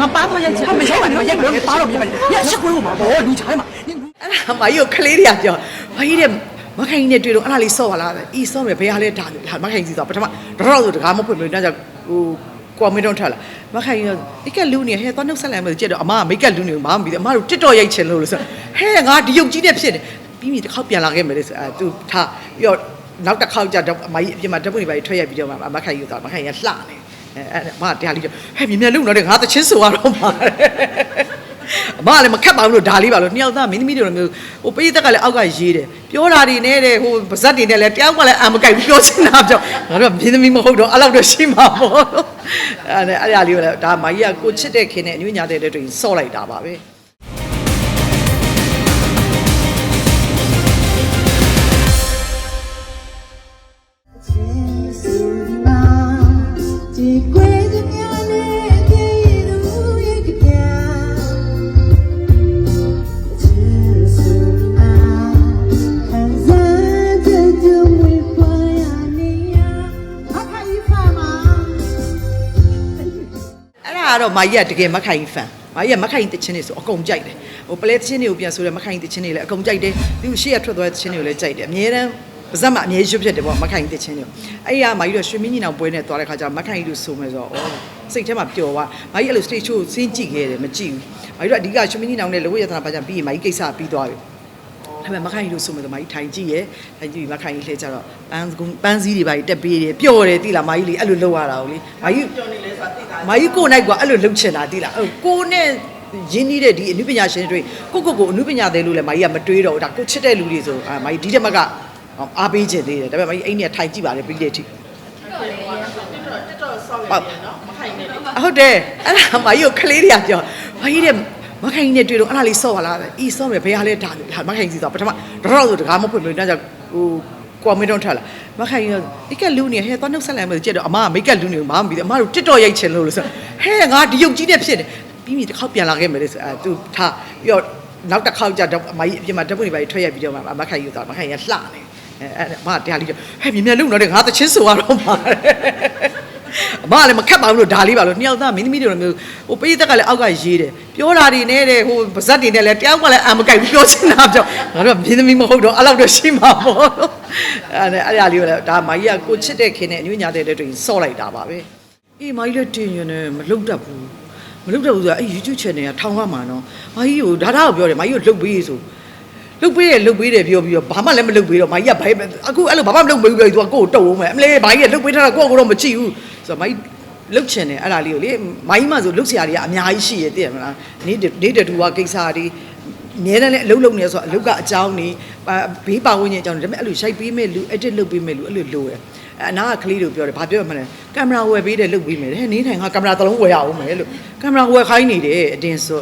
ငါပါမရက်ချင်မရိုက်ပါနဲ့ရိုက်လို့ပါတော့ပြပါလေရရှစ်ခွေးဟိုမှာဘောလူချားမှာအဲ့ဒါမကြီးကိုကလေးတွေကပြောမကြီးတဲ့မခိုင်ကြီးနဲ့တွေ့တော့အဲ့ဒါလေးဆော့ပါလားအီဆော့မယ်ဘယ်ဟာလဲဒါဒါမခိုင်ကြီးဆိုပထမတော့ဆိုတကားမဖွင့်ဘူးဒါကြောင့်ဟိုကွာမင်းတော့ထွက်လာမခိုင်ကြီးမိကက်လူနေဟဲ့တော့နှုတ်ဆက်လိုက်မယ်ကြည့်တော့အမကမိကက်လူနေဘာမှမပြီးအမတို့တစ်တော်ရိုက်ချင်လို့လို့ဆိုဟဲ့ငါဒီရုပ်ကြီးနဲ့ဖြစ်တယ်ပြီးပြီတစ်ခေါက်ပြန်လာခဲ့မယ်လေဆိုအဲသူထားပြီးတော့နောက်တစ်ခေါက်ကျတော့အမကြီးအပြင်မှာဓာတ်ပုံတွေပါထွက်ရိုက်ပြီးတော့မခိုင်ကြီးတော့မခိုင်ကြီးလှနေ အဲအဲ့မတရားလေးဟဲ့မြင်မြင်လုံတော့ငါတချင်းဆိုရတော့မှာအမကလည်းမခက်ပါဘူးလို့ဒါလေးပါလို့နှစ်ယောက်သားမင်းသမီးတွေလိုမျိုးဟိုပေးသက်ကလည်းအောက်ကရေးတယ်ပြောတာတွေနဲ့တဲ့ဟိုပါဇက်တွေနဲ့လည်းတယောက်ကလည်းအာမကြိုက်ဘူးပြောချင်တာပြောငါတို့ကမင်းသမီးမဟုတ်တော့အဲ့လောက်တော့ရှိမှာပေါ့အဲ့ဒါအဲ့ဒါလေးပဲဒါမာကြီးကကိုချစ်တဲ့ခင်နဲ့အညညာတဲ့တဲ့တွေစော့လိုက်တာပါပဲ တော့မာကြီးကတကယ်မခိုင်ဖန်မာကြီးကမခိုင်တချင်းတွေဆိုအကုန်ကြိုက်တယ်ဟိုပလဲတချင်းတွေကိုပြန်ဆိုတယ်မခိုင်တချင်းတွေလည်းအကုန်ကြိုက်တယ်သူရှေ့ကထွက်သွားတဲ့တချင်းတွေကိုလည်းကြိုက်တယ်အများတန်းပါဇက်မှာအမြဲရွတ်ဖြစ်တယ်ပေါ့မခိုင်တချင်းတွေအဲ့ဒီကမာကြီးတော့ရွှေမင်းကြီးနောင်ပွဲနဲ့သွားတဲ့ခါကျတော့မခိုင်တို့ဆိုမယ်ဆိုတော့ဩစိတ်ထဲမှာပျော်သွားမာကြီးအဲ့လို stage show စင်းကြည့်ခဲ့တယ်မကြည့်ဘူးမာကြီးတို့အဓိကရွှေမင်းကြီးနောင်နဲ့လောကရတနာပါကြပြီးရင်မာကြီးကိစ္စပြီးသွားပြီ ဒါပေမဲ့မခိုင်ကြီးလို့ဆိုမှတော့မကြီးထိုင်ကြည့်ရယ်ထိုင်ကြည့်ပြီးမခိုင်ကြီးလှည့်ကြတော့ပန်းကုန်းပန်းစည်းတွေပါကြီးတက်ပေးတယ်ပျော်တယ်တိလားမကြီးလေအဲ့လိုလုပ်ရတာကိုလေမကြီးပျော်နေလဲဆိုတာတိတာမကြီးကိုနိုင်ကွာအဲ့လိုလုပ်ချင်တာတိလားအဲ့ကိုနဲ့ရင်းနှီးတဲ့ဒီအနုပညာရှင်တွေကိုကိုကိုကိုအနုပညာသေးလို့လဲမကြီးကမတွေးတော့ဘူးဒါကိုချစ်တဲ့လူတွေဆိုအာမကြီးဒီတက်မကအားပေးခြင်းသေးတယ်ဒါပေမဲ့မကြီးအိမ်နဲ့ထိုင်ကြည့်ပါလေပြီးတဲ့အထိဟုတ်တယ်အဲ့ဒါမကြီးကိုကလေးတွေကပြောမကြီးတဲ့ မခိုင်ကြီးနဲ့တွေ့တော့အဲ့ဒါလေးဆော့ပါလားအီဆော့မယ်ဘယ်ဟာလဲဒါမခိုင်ကြီးဆိုပထမတော့ဆိုတကားမဖွင့်ဘူးဒါကြောင့်ဟိုကွာမင်းတော့ထွက်လာမခိုင်ကြီးမိကက်လူနေဟဲ့တော့နှုတ်ဆက်လိုက်မယ်ကြည့်တော့အမကမိကက်လူနေဘာမှမပြီးအမတို့တစ်တော်ရိုက်ချင်လို့လို့ဆိုဟဲ့ငါဒီရုပ်ကြီးနဲ့ဖြစ်တယ်ပြီးပြီတစ်ခေါက်ပြန်လာခဲ့မယ်လေဆိုအဲသူထားပြီးတော့နောက်တစ်ခေါက်ကျတော့အမကြီးအပြင်မှာဓာတ်ပုံတွေပါထွက်ရိုက်ပြီးတော့မခိုင်ကြီးတော့မခိုင်ကြီးလှနေအဲအဲ့မတရားလေးဟဲ့မြင်မြင်လုံတော့ငါတချင်းဆိုရတော့မှာ အမကလည်းမခက်ပါဘူးလို့ဒါလေးပါလို့နှစ်ယောက်သားမင်းသမီးတွေလိုမျိုးဟိုပေးသက်ကလည်းအောက်ကရေးတယ်ပြောတာတွေနဲ့တဲ့ဟိုပါဇက်တွေနဲ့လည်းတယောက်ကလည်းအာမကြိုက်ဘူးပြောချင်တာပြောငါတို့ကမင်းသမီးမဟုတ်တော့အဲ့လောက်တော့ရှိမှာပေါ့အဲ့ဒါအဲ့ဒါလေးပဲဒါမာကြီးကကိုချစ်တဲ့ခင်နဲ့အညညာတဲ့တဲ့တွေစော့လိုက်တာပါပဲအေးမာကြီးလည်းတင်ရင်လည်းမလုံတတ်ဘူးမလုံတတ်ဘူးဆိုတာအဲ့ YouTube channel ကထောင်ရမှာနော်မာကြီးကိုဒါဒါကိုပြောတယ်မာကြီးကိုလှုပ်ပေးဆိုလုတ်ပေးတယ်လုတ်ပေးတယ်ပြောပြီးတော့ဘာမှလည်းမလုတ်ပေးတော့မာကြီးကဘာအခုအဲ့လိုဘာမှမလုတ်ပေးဘူးပြောသူကကိုယ်တုံအောင်မယ်အမလေးမာကြီးကလုတ်ပေးထားတာကိုယ့်ကိုယ်တော့မကြည့်ဘူး ဆိုတော့မာကြီးလုတ်ချင်တယ်အဲ့ဒါလေးကိုလေမာကြီးမှဆိုလုတ်ဆရာတွေကအများကြီးရှိရတဲ့မလားနေနေတတူကကိစ္စတွေအများနဲ့လည်းအလုပ်လုပ်နေဆိုတော့အလုပ်ကအကြောင်းနေဘေးပါဝင်ခြင်းအကြောင်းတွေဒါပေမဲ့အဲ့လိုရိုက်ပေးမဲ့လူ edit လုပ်ပေးမဲ့လူအဲ့လိုလိုတယ်အနာကကလေးတို့ပြောတယ်ဘာပြောမှလဲကင်မရာဝယ်ပေးတယ်လုတ်ပေးမယ်ဟဲ့နေထိုင်ငါကင်မရာတစ်လုံးဝယ်ရအောင်မယ်လို့ကင်မရာဝယ်ခိုင်းနေတယ်အတင်းဆို